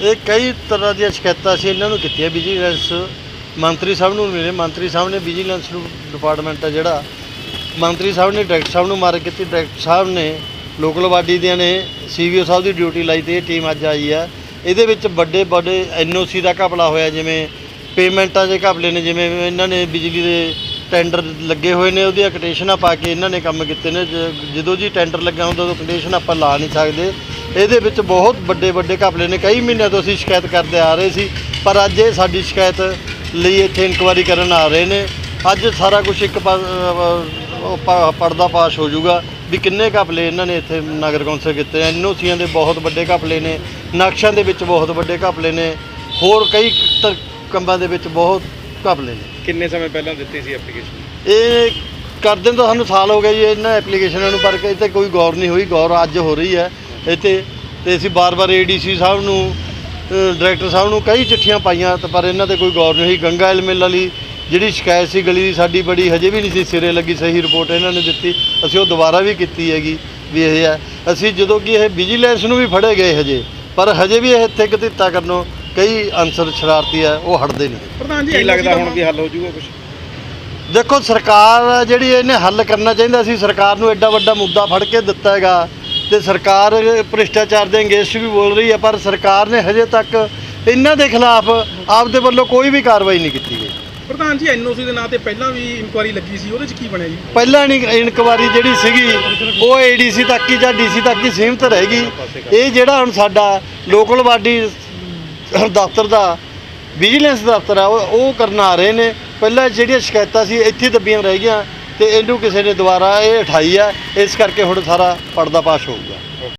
ਇਹ ਕਈ ਤਰ੍ਹਾਂ ਦੀਆਂ ਸ਼ਿਕਾਇਤਾਂ ਅਸੀਂ ਇਹਨਾਂ ਨੂੰ ਕੀਤੀਆਂ ਵਿਜੀਲੈਂਸ ਮੰਤਰੀ ਸਾਹਿਬ ਨੂੰ ਮਿਲੇ। ਮੰਤਰੀ ਸਾਹਿਬ ਨੇ ਵਿਜੀਲੈਂਸ ਨੂੰ ਡਿਪਾਰਟਮੈਂਟ ਆ ਜਿਹੜਾ। ਮੰਤਰੀ ਸਾਹਿਬ ਨੇ ਡਾਇਰੈਕਟਰ ਸਾਹਿਬ ਨੂੰ ਮਾਰ ਕੀਤੀ। ਡਾਇਰੈਕਟਰ ਸਾਹਿਬ ਨੇ ਲੋਕਲ ਬਾਡੀ ਦੀਆਂ ਨੇ, ਸੀਵੀਓ ਸਾਹਿਬ ਦੀ ਡਿਊਟੀ ਲਾਈ ਤੇ ਇਹ ਟੀਮ ਅੱਜ ਆਈ ਆ। ਇਹਦੇ ਵਿੱਚ ਵੱਡੇ ਵੱਡੇ ਐਨਓਸੀ ਦਾ ਘਪਲਾ ਹੋਇਆ, ਜਿਵੇਂ ਪੇਮੈਂਟਾਂ ਦੇ ਘਪਲੇ ਨੇ, ਜਿਵੇਂ ਇਹਨਾਂ ਨੇ ਬਿਜਲੀ ਦੇ ਟੈਂਡਰ ਲੱਗੇ ਹੋਏ ਨੇ, ਉਹਦੀਆਂ ਕੰਡੀਸ਼ਨਾਂ ਪਾ ਕੇ ਇਹਨਾਂ ਨੇ ਕੰਮ ਕੀਤੇ ਨੇ। ਜਦੋਂ ਜੀ ਟੈਂਡਰ ਲੱਗਾ ਹੁੰਦਾ, ਉਦੋਂ ਕੰਡੀਸ਼ਨ ਆਪਾਂ ਲਾ ਨਹੀਂ ਸਕਦੇ। ਇਹਦੇ ਵਿੱਚ ਬਹੁਤ ਵੱਡੇ ਵੱਡੇ ਘਪਲੇ ਨੇ। ਕਈ ਮਹੀਨਿਆਂ ਤੋਂ ਅਸੀਂ ਸ਼ਿਕਾਇਤ ਕਰਦੇ ਆ ਰਹੇ ਸੀ ਪਰ ਅੱਜ ਇਹ ਸਾਡੀ ਸ਼ਿਕਾਇਤ ਲਈ ਇੱਥੇ ਇਨਕੁਆਇਰੀ ਕਰਨ ਆ ਰਹੇ ਨੇ। ਅੱਜ ਸਾਰਾ ਕੁਝ ਇੱਕ ਪਰਦਾ ਪਾਸ਼ ਹੋ ਜਾਊਗਾ ਵੀ ਕਿੰਨੇ ਘਪਲੇ ਇਹਨਾਂ ਨੇ ਇੱਥੇ ਨਗਰ ਕੌਂਸਲ ਕੀਤੇ ਐਨਓਸੀਆਂ ਦੇ ਬਹੁਤ ਵੱਡੇ ਘਪਲੇ ਨੇ ਨਕਸ਼ਿਆਂ ਦੇ ਵਿੱਚ ਬਹੁਤ ਵੱਡੇ ਘਪਲੇ ਨੇ ਹੋਰ ਕਈ ਕੰਮਾਂ ਦੇ ਵਿੱਚ ਬਹੁਤ ਘਪਲੇ ਨੇ। ਕਿੰਨੇ ਸਮੇਂ ਪਹਿਲਾਂ ਦਿੱਤੀ ਸੀ ਐਪਲੀਕੇਸ਼ਨ? ਇਹ ਕਰਦੇ ਤਾਂ ਸਾਨੂੰ ਸਾਲ ਹੋ ਗਏ ਜੀ ਇਹਨਾਂ ਐਪਲੀਕੇਸ਼ਨਾਂ ਨੂੰ ਪਰ ਇਹ ਤੇ ਕੋਈ ਗੌਰ ਨਹੀਂ ਹੋਈ। ਗੌਰ ਅੱਜ ਹੋ ਰਹੀ ਹੈ। ਇੱਥੇ ਤੇ ਅਸੀਂ ਬਾਰ-ਬਾਰ ਏਡੀਸੀ ਸਾਹਿਬ ਨੂੰ ਡਾਇਰੈਕਟਰ ਸਾਹਿਬ ਨੂੰ ਕਈ ਚਿੱਠੀਆਂ ਪਾਈਆਂ ਤੇ ਪਰ ਇਹਨਾਂ ਤੇ ਕੋਈ ਗੌਰ ਨਹੀਂ ਗੰਗਾ ਐਲ ਮਿੱਲ ਵਾਲੀ ਜਿਹੜੀ ਸ਼ਿਕਾਇਤ ਸੀ ਗਲੀ ਦੀ ਸਾਡੀ ਬੜੀ ਹਜੇ ਵੀ ਨਹੀਂ ਸੀ ਸਿਰੇ ਲੱਗੀ ਸਹੀ ਰਿਪੋਰਟ ਇਹਨਾਂ ਨੇ ਦਿੱਤੀ। ਅਸੀਂ ਉਹ ਦੁਬਾਰਾ ਵੀ ਕੀਤੀ ਹੈਗੀ ਵੀ ਇਹ ਹੈ। ਅਸੀਂ ਜਦੋਂ ਕਿ ਇਹ ਵਿਜੀਲੈਂਸ ਨੂੰ ਵੀ ਫੜੇ ਗਏ ਹਜੇ ਪਰ ਹਜੇ ਵੀ ਇਹ ਇੱਥੇ ਗਤੀਤਾ ਕਰਨੋਂ ਕਈ ਅਨਸਰ ਸ਼ਰਾਰਤੀ ਹੈ ਉਹ ਹਟਦੇ ਨਹੀਂ। ਪ੍ਰਧਾਨ ਜੀ ਲੱਗਦਾ ਹੁਣ ਵੀ ਹੱਲ ਹੋ ਜਾਊਗਾ ਕੁਝ ਦੇਖੋ ਸਰਕਾਰ ਜਿਹੜੀ ਇਹਨੇ ਹੱਲ ਕਰਨਾ ਚਾਹੀਦਾ ਸੀ ਸਰਕਾਰ ਨੂੰ ਐਡਾ ਵੱਡਾ ਮੁੱਦਾ ਫੜ ਕੇ ਦਿੱਤਾ ਹੈਗਾ। ਤੇ ਸਰਕਾਰ ਭ੍ਰਿਸ਼ਟਾਚਾਰ ਦੇ ਅੰਗੇਸ਼ ਵੀ ਬੋਲ ਰਹੀ ਹੈ ਪਰ ਸਰਕਾਰ ਨੇ ਹਜੇ ਤੱਕ ਇਹਨਾਂ ਦੇ ਖਿਲਾਫ ਆਪਦੇ ਵੱਲੋਂ ਕੋਈ ਵੀ ਕਾਰਵਾਈ ਨਹੀਂ ਕੀਤੀ ਗਈ। ਪ੍ਰਧਾਨ ਜੀ ਐਨਓਸੀ ਦੇ ਨਾਂ ਤੇ ਪਹਿਲਾਂ ਵੀ ਇਨਕੁਆਰੀ ਲੱਗੀ ਸੀ ਉਹਦੇ ਚ ਕੀ ਬਣਿਆ ਜੀ? ਪਹਿਲਾਂ ਨਹੀਂ ਇਨਕੁਆਰੀ ਜਿਹੜੀ ਸੀਗੀ ਉਹ ਏਡੀਸੀ ਤੱਕ ਹੀ ਜਾਂ ਡੀਸੀ ਤੱਕ ਹੀ ਸੀਮਤ ਰਹੇਗੀ ਇਹ ਜਿਹੜਾ ਹੁਣ ਸਾਡਾ ਲੋਕਲ ਬਾਡੀ ਦਫ਼ਤਰ ਦਾ ਵਿਜੀਲੈਂਸ ਦਫ਼ਤਰ ਆ ਉਹ ਕਰਨ ਆ ਰਹੇ ਨੇ। ਪਹਿਲਾਂ ਜਿਹੜੀਆਂ ਸ਼ਿਕਾਇਤਾਂ ਸੀ ਇੱਥੇ ਦੱਬੀਆਂ ਰਹਿ ਗਈਆਂ। ਤੇ ਇਹਨੂੰ ਕਿਸੇ ਨੇ ਦੁਬਾਰਾ ਇਹ ਉਠਾਈ ਆ, ਇਸ ਕਰਕੇ ਹੁਣ ਸਾਰਾ ਪਰਦਾ ਪਾਸ਼ ਹੋਊਗਾ